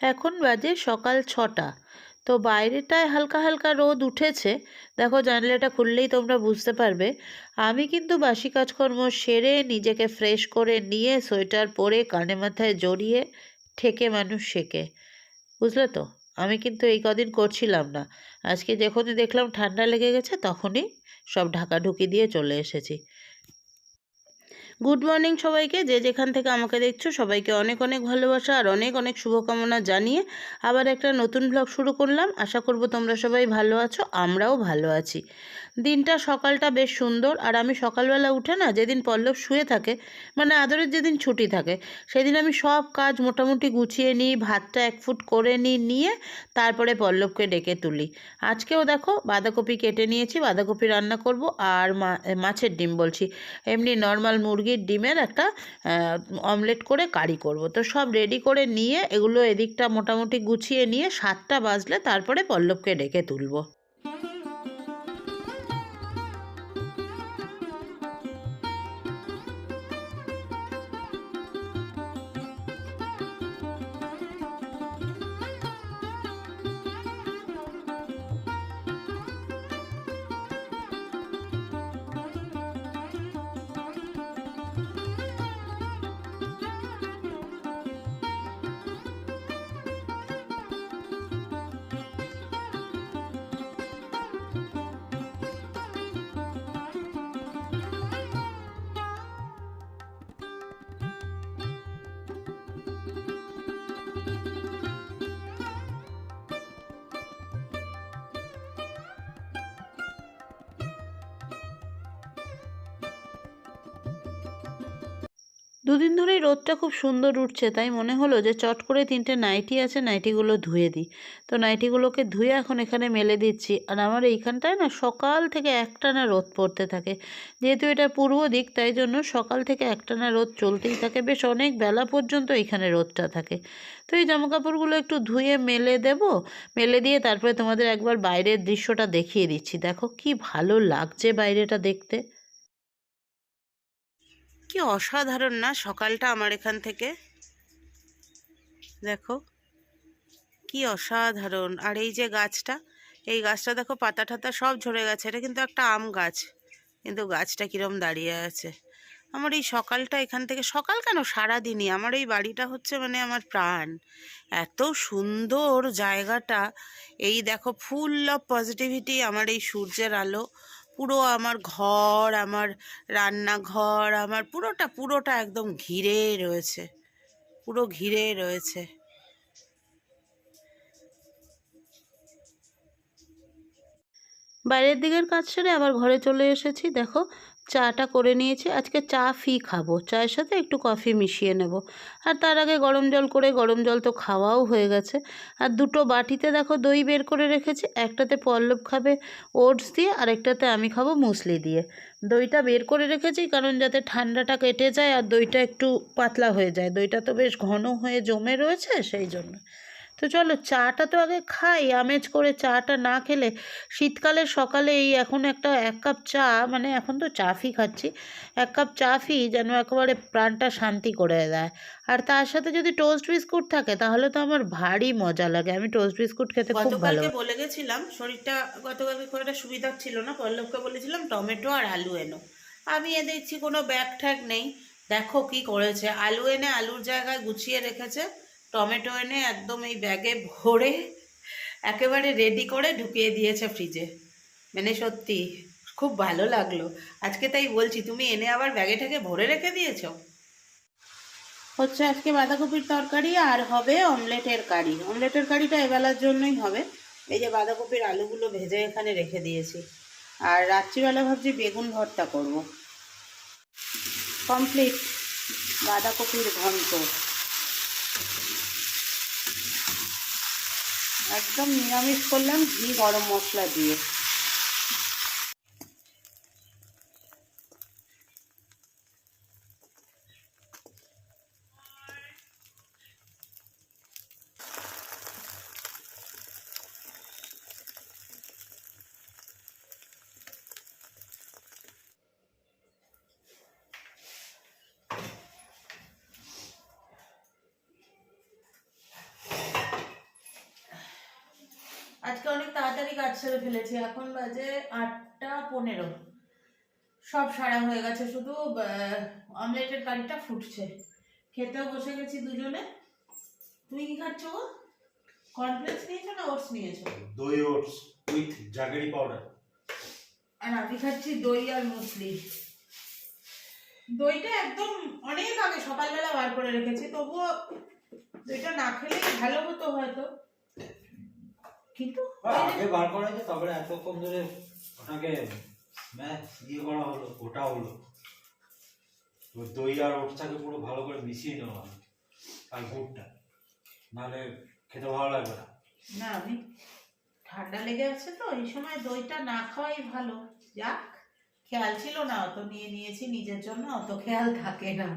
এখন বাজে সকাল ছটা। তো বাইরেটায় হালকা হালকা রোদ উঠেছে। দেখো জানলাটা খুললেই তোমরা বুঝতে পারবে। আমি কিন্তু বাসি কাজকর্ম সেরে নিজেকে ফ্রেশ করে নিয়ে সোয়েটার পরে কানে মাথায় জড়িয়ে ঠেকে মানুষ শেখে। বুঝলে তো? আমি কিন্তু এই কদিন করছিলাম না। আজকে যখনই দেখলাম ঠান্ডা লেগে গেছে তখনই সব ঢাকাঢুকি দিয়ে চলে এসেছি। গুড মর্নিং সবাইকে। যে যেখান থেকে আমাকে দেখছ, সবাইকে অনেক অনেক ভালোবাসা আর অনেক অনেক শুভকামনা জানিয়ে আবার একটা নতুন ব্লগ শুরু করলাম। আশা করব তোমরা সবাই ভালো আছো, আমরাও ভালো আছি। দিনটা সকালটা বেশ সুন্দর। আর আমি সকালবেলা উঠে না যেদিন পল্লব শুয়ে থাকে মানে আদরের যেদিন ছুটি থাকে, সেদিন আমি সব কাজ মোটামুটি গুছিয়ে নিই, ভাতটা এক ফুট করে নিই নিয়ে তারপরে পল্লবকে ডেকে তুলি। আজকেও দেখো বাঁধাকপি কেটে নিয়েছি, বাঁধাকপি রান্না করব আর মাছের ডিম বলছি। এমনি নর্মাল মুরগির ডিমের একটা অমলেট করে কারি করব। তো সব রেডি করে নিয়ে এগুলো এদিকটা মোটামুটি গুছিয়ে নিয়ে সাতটা বাজলে তারপরে পল্লবকে ডেকে তুলবো। দুদিন ধরেই রোদটা খুব সুন্দর উঠছে, তাই মনে হলো যে চট করে তিনটে নাইটি আছে, নাইটিগুলো ধুয়ে দিই। তো নাইটিগুলোকে ধুয়ে এখন এখানে মেলে দিচ্ছি। আর আমার এইখানটায় না সকাল থেকে একটানা রোদ পড়তে থাকে। যেহেতু এটা পূর্ব দিক, তাই জন্য সকাল থেকে একটানা রোদ চলতেই থাকে। বেশ অনেক বেলা পর্যন্ত এখানে রোদটা থাকে। তো এই জামাকাপড়গুলো একটু ধুয়ে মেলে দেব। মেলে দিয়ে তারপরে তোমাদের একবার বাইরের দৃশ্যটা দেখিয়ে দিচ্ছি। দেখো কি ভালো লাগছে বাইরেটা দেখতে। কি অসাধারণ না সকালটা আমার এখান থেকে? দেখো, কি অসাধারণ। আর এই যে গাছটা, এই গাছটা দেখো, পাতা টাতা সব ঝরে গেছে। এটা কিন্তু একটা আম গাছ, কিন্তু গাছটা কিরম দাঁড়িয়ে আছে। আমার এই সকালটা এখান থেকে, সকাল কেন? সারাদিনই। আমার এই বাড়িটা হচ্ছে মানে আমার প্রাণ। এত সুন্দর জায়গাটা। এই দেখো ফুল অফ পজিটিভিটি আমার এই সূর্যের আলো। পুরো আমার ঘর, আমার রান্নাঘর, আমার পুরোটা পুরোটা একদম ঘিরে রয়েছে। পুরো ঘিরে রয়েছে। বাইরের দিকের কাজ সেরে আবার ঘরে চলে এসেছি। দেখো চাটা করে নিয়েছি, আজকে চা ফি খাব। চায়ের সাথে একটু কফি মিশিয়ে নেব। আর তার আগে গরম জল করে, গরম জল তো খাওয়াও হয়ে গেছে। আর দুটো বাটিতে দেখো দই বের করে রেখেছি, একটাতে পল্লব খাবে ওটস দিয়ে আর একটাতে আমি খাব মুসলি দিয়ে। দইটা বের করে রেখেছি, কারণ যাতে ঠান্ডাটা কেটে যায় আর দইটা একটু পাতলা হয়ে যায়। দইটা তো বেশ ঘন হয়ে জমে রয়েছে, সেই জন্য। তো চলো চাটা তো আগে খাই আমেজ করে চাটা না খেলে শীতকালে সকালে এই এখন একটা এক কাপ চা মানে এখন তো চাফি খাচ্ছি এক কাপ চাফি যেন একেবারে প্রাণটা শান্তি করে দেয়। আর তার সাথে যদি টোস্ট বিস্কুট থাকে তাহলে তো আমার ভারী মজা লাগে। আমি টোস্ট বিস্কুট খেতে খুব ভালো গতকালকে বলে গেছিলাম শরীরটা গতকালকে খুব একটা সুবিধা ছিল না পল্লবকে বলেছিলাম টমেটো আর আলু এনো। আমি এ দেখছি কোনো ব্যাগ ঠ্যাগ নেই। দেখো কি করেছে। আলু এনে আলুর জায়গায় গুছিয়ে রেখেছে। টমেটো এনে একদম এই ব্যাগে ভরে একেবারে রেডি করে ঢুকিয়ে দিয়েছে ফ্রিজে মানে সত্যি, খুব ভালো লাগল। আজকে তাই বলছি, তুমি এনে আবার ব্যাগে ঠেকে ভরে রেখে দিয়েছ? হচ্ছে আজকে বাঁধাকপির তরকারি আর হবে অমলেটের কারি। অমলেটের কারিটা এবেলার জন্যই হবে। এই যে বাঁধাকপির আলুগুলো ভেজে এখানে রেখে দিয়েছি। আর রাত্রিবেলা ভাবছি বেগুন ভর্তা করব। কমপ্লিট বাঁধাকপির ঘন্ট। একদম নিরামিষ করলাম ঘি গরম মশলা দিয়ে। তাড়াতাড়ি কাজ সেরে ফেলেছি এখন বাজে আটটা পনেরো। সব সারা হয়ে গেছে শুধু অমলেটের কারিটা ফুটছে। খেতেও বসে গেছি দুজনে। তুমি কি খাচ্ছ গো? কর্নফ্লেক্স নিয়েছো না ওটস নিয়েছো? দই ওটস উইথ জাগেরি পাউডার আর আমি খাচ্ছি দই আর মুসলি। দইটা একদম অনেক আগে সকালবেলা বার করে রেখেছি তবুও দইটা না খেলেই ভালো হতো হয়তো। কিন্তু আগে বার করা তারপরে এতক্ষণ ধরে ম্যাচ ইয়ে করা হলো হলো। দই আর ওটসটাকে পুরো ভালো করে মিশিয়ে নেওয়া আর গুড়টা। নাহলে খেতে ভালো লাগবে না। না আমি ঠান্ডা লেগে আছে তো এই সময় দইটা না খাওয়াই ভালো। যাক খেয়াল ছিল না অত নিয়ে নিয়েছি নিজের জন্য অত খেয়াল থাকে না।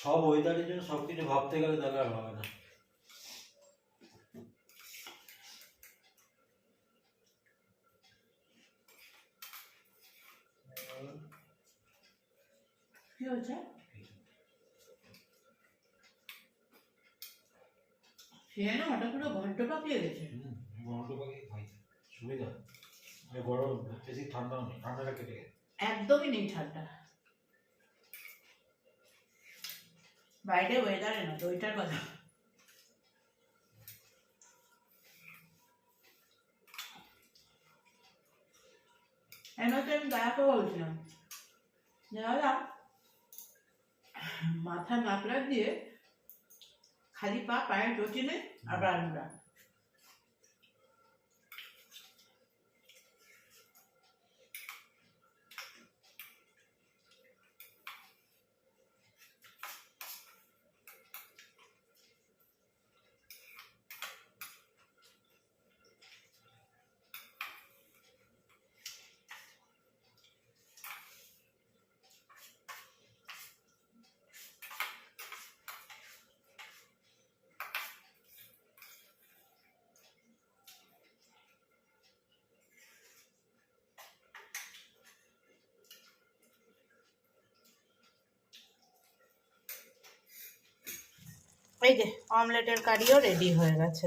সব ওয়েদারের জন্য সব কিছু ভাবতে গেলে তাহলে আর হবে না। কি হয়েছে? সে না ওটা পুরো ঘন্ট পাকিয়ে গেছে। পাকিয়ে সুবিধা। গরম বেশি নেই ঠান্ডাটা কেটে গেছে। একদমই নেই ঠান্ডা। বাইরে ওয়েদারে না ওইটার কথা। এমনিতে আমি বলছিলাম। দাদা, মাথা নাকড়া দিয়ে খালি পা পায়ে চটি নেই আর এই যে অমলেটের কারিও রেডি হয়ে গেছে।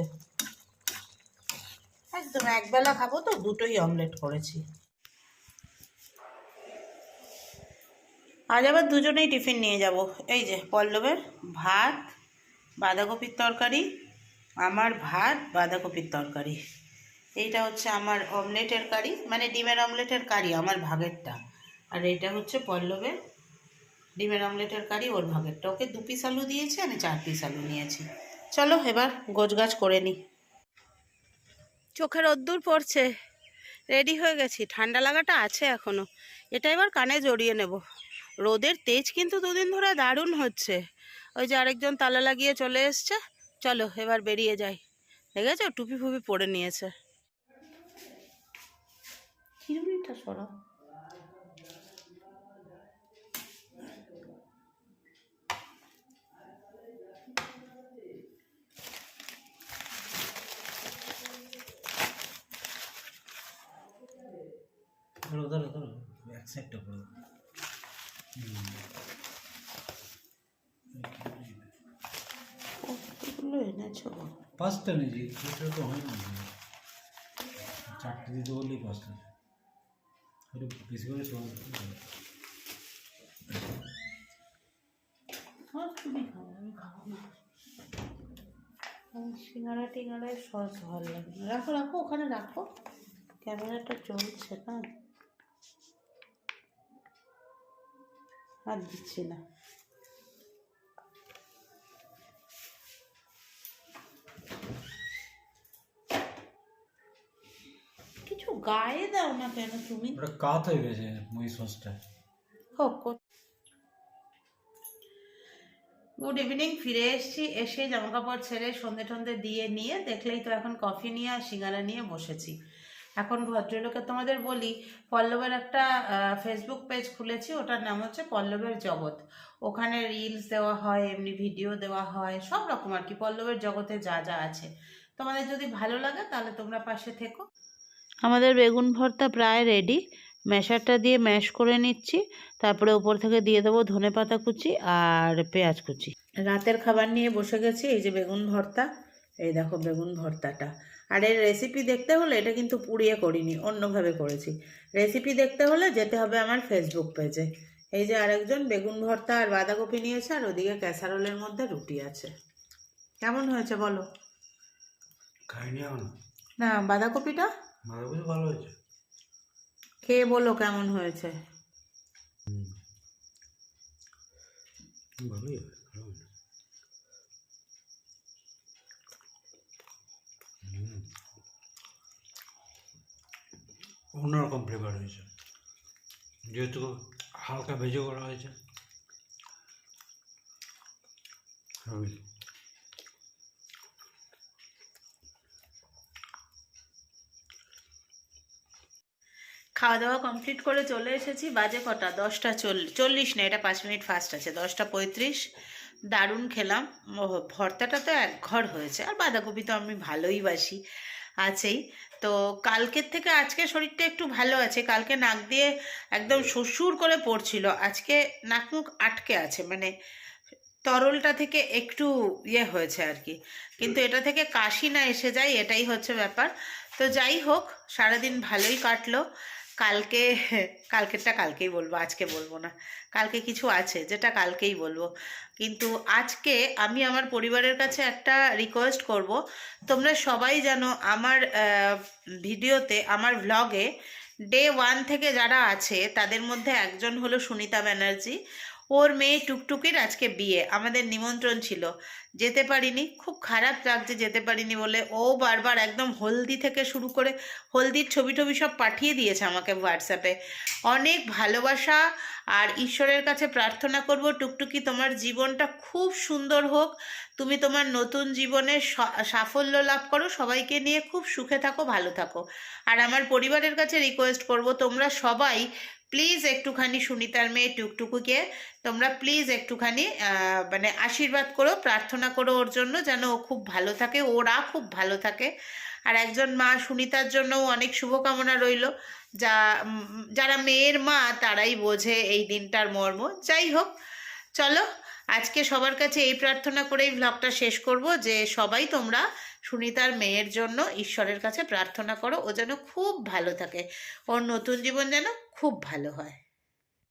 একদম একবেলা খাব তো, দুটোই অমলেট করেছি। আজ আবার দুজনেই টিফিন নিয়ে যাব। এই যে পল্লবের ভাত, বাঁধাকপির তরকারি, আমার ভাত, বাঁধাকপির তরকারি। এইটা হচ্ছে আমার অমলেটের কারি মানে ডিমের অমলেটের কারি, আমার ভাগেরটা। আর এটা হচ্ছে পল্লবের ডিমের অমলেটের কারি ওর ভাগেরটা ওকে দু পিস আলু দিয়েছি আমি চার পিস আলু নিয়েছি। চলো এবার গোছগাছ করে নিই চোখে রোদ্দুর পড়ছে। রেডি হয়ে গেছি। ঠান্ডা লাগাটা আছে এখনও। এটা এবার কানে জড়িয়ে নেব। রোদের তেজ কিন্তু দুদিন ধরে দারুণ হচ্ছে। ওই যে আরেকজন তালা লাগিয়ে চলে এসছে। চলো এবার বেরিয়ে যাই। দেখেছ? টুপি ফুপি পরে নিয়েছে। কিরমিটা সরা? ধরো ধরো ধরো। এক সাইডটা পুরো কতগুলো এনেছো? পাঁচটা নিয়েছি দুটো তো হয় না চারটে দিতে বললেই পাঁচটা। একটু বেশি করে সব হ্যাঁ তুমি খাও আমি খাব না। সিঙ্গারা টিঙ্গারায় সস ভালো লাগে। রাখো রাখো ওখানে রাখো। ক্যামেরাটা চলছে না আর দিচ্ছি না। কিছু গায়ে দাও না কেন তুমি? কাত হয়ে গেছে ওই সসটা। গুড ইভিনিং ফিরে এসেছি। এসে জামা কাপড় ছেড়ে সন্ধে টন্ধে দিয়ে নিয়ে দেখলেই তো এখন কফি নিয়ে আর সিঙ্গারা নিয়ে বসেছি। এখন ভদ্রলোকে তোমাদের বলি পল্লবের একটা ফেসবুক পেজ খুলেছি ওটার নাম হচ্ছে পল্লবের জগৎ। ওখানে রিলস দেওয়া হয় এমনি ভিডিও দেওয়া হয় সব রকম আর কি পল্লবের জগতে যা যা আছে। তোমাদের যদি ভালো লাগে তাহলে তোমরা পাশে থেকো। আমাদের বেগুন ভর্তা প্রায় রেডি ম্যাশারটা দিয়ে ম্যাশ করে নিচ্ছি তারপরে ওপর থেকে দিয়ে দেবো ধনে পাতা কুচি আর পেঁয়াজ কুচি। রাতের খাবার নিয়ে বসে গেছি এই যে বেগুন ভর্তা এই দেখো বেগুন ভর্তাটা। আর এর রেসিপি দেখতে হলে এটা কিন্তু পুড়িয়ে করিনি অন্যভাবে করেছি। রেসিপি দেখতে হলে যেতে হবে আমার ফেসবুক পেজে এই যে আরেকজন বেগুন ভর্তা আর বাঁধাকপি নিয়েছে আর ওদিকে ক্যাসারোলের মধ্যে রুটি আছে। কেমন হয়েছে বলো? খাইনি এখন। না বাঁধাকপিটা? বাঁধাকপি ভালো হয়েছে। খেয়ে বলো কেমন হয়েছে। ভালোই হবে ভালো হবে। হুম। অন্যরকম ফ্লেভার হয়েছে। যেহেতু হালকা ভেজে করা হয়েছে। খাওয়া দাওয়া কমপ্লিট করে চলে এসেছি বাজে কটা? দশটা চল্লিশ চল্লিশ না এটা পাঁচ মিনিট ফাস্ট আছে দশটা পঁয়ত্রিশ। দারুণ খেলাম। ভর্তাটা তো এক ঘর হয়েছে আর বাঁধাকপি তো আমি ভালোই বাসি। আছেই। তো কালকের থেকে আজকে শরীরটা একটু ভালো আছে। কালকে নাক দিয়ে একদম শ্বশুর করে পড়ছিল। আজকে নাক মুখ আটকে আছে। মানে তরলটা থেকে একটু ইয়ে হয়েছে আর কি কিন্তু এটা থেকে কাশি না এসে যায় এটাই হচ্ছে ব্যাপার। তো যাই হোক সারাদিন ভালোই কাটলো। কালকে, কালকেরটা কালকেই বলব, আজকে বলব না। কালকে কিছু আছে, যেটা কালকেই বলব। কিন্তু আজকে আমি আমার পরিবারের কাছে একটা রিকোয়েস্ট করব। তোমরা সবাই জানো আমার ভিডিওতে, আমার ভ্লগে ডে ওয়ান থেকে যারা আছে, তাদের মধ্যে একজন হলো সুনিতা ব্যানার্জি। ওর মেয়ে টুকটুকির আজকে বিয়ে। আমাদের নিমন্ত্রণ ছিল। যেতে পারিনি। খুব খারাপ লাগছে যেতে পারিনি বলে ও বারবার একদম হলদি থেকে শুরু করে হলদির ছবি টবি সব পাঠিয়ে দিয়েছে আমাকে হোয়াটসঅ্যাপে। অনেক ভালোবাসা আর ঈশ্বরের কাছে প্রার্থনা করব, টুকটুকি তোমার জীবনটা খুব সুন্দর হোক। তুমি তোমার নতুন জীবনে সাফল্য লাভ করো। সবাইকে নিয়ে খুব সুখে থাকো, ভালো থাকো। আর আমার পরিবারের কাছে রিকোয়েস্ট করব, তোমরা সবাই প্লিজ একটুখানি সুনিতার মেয়ে টুকটুকুকে তোমরা প্লিজ একটুখানি মানে আশীর্বাদ করো, প্রার্থনা করো ওর জন্য যেন ও খুব ভালো থাকে, ওরা খুব ভালো থাকে। আর একজন মা সুনিতার জন্যও অনেক শুভকামনা রইল। যা যারা মেয়ের মা তারাই বোঝে এই দিনটার মর্ম। যাই হোক, চলো, আজকে সবার কাছে এই প্রার্থনা করেই ভ্লগটা শেষ করব যে সবাই তোমরা সুনিতার মেয়ের জন্য ঈশ্বরের কাছে প্রার্থনা করো, ও যেন খুব ভালো থাকে। ওর নতুন জীবন যেন খুব ভালো হয়।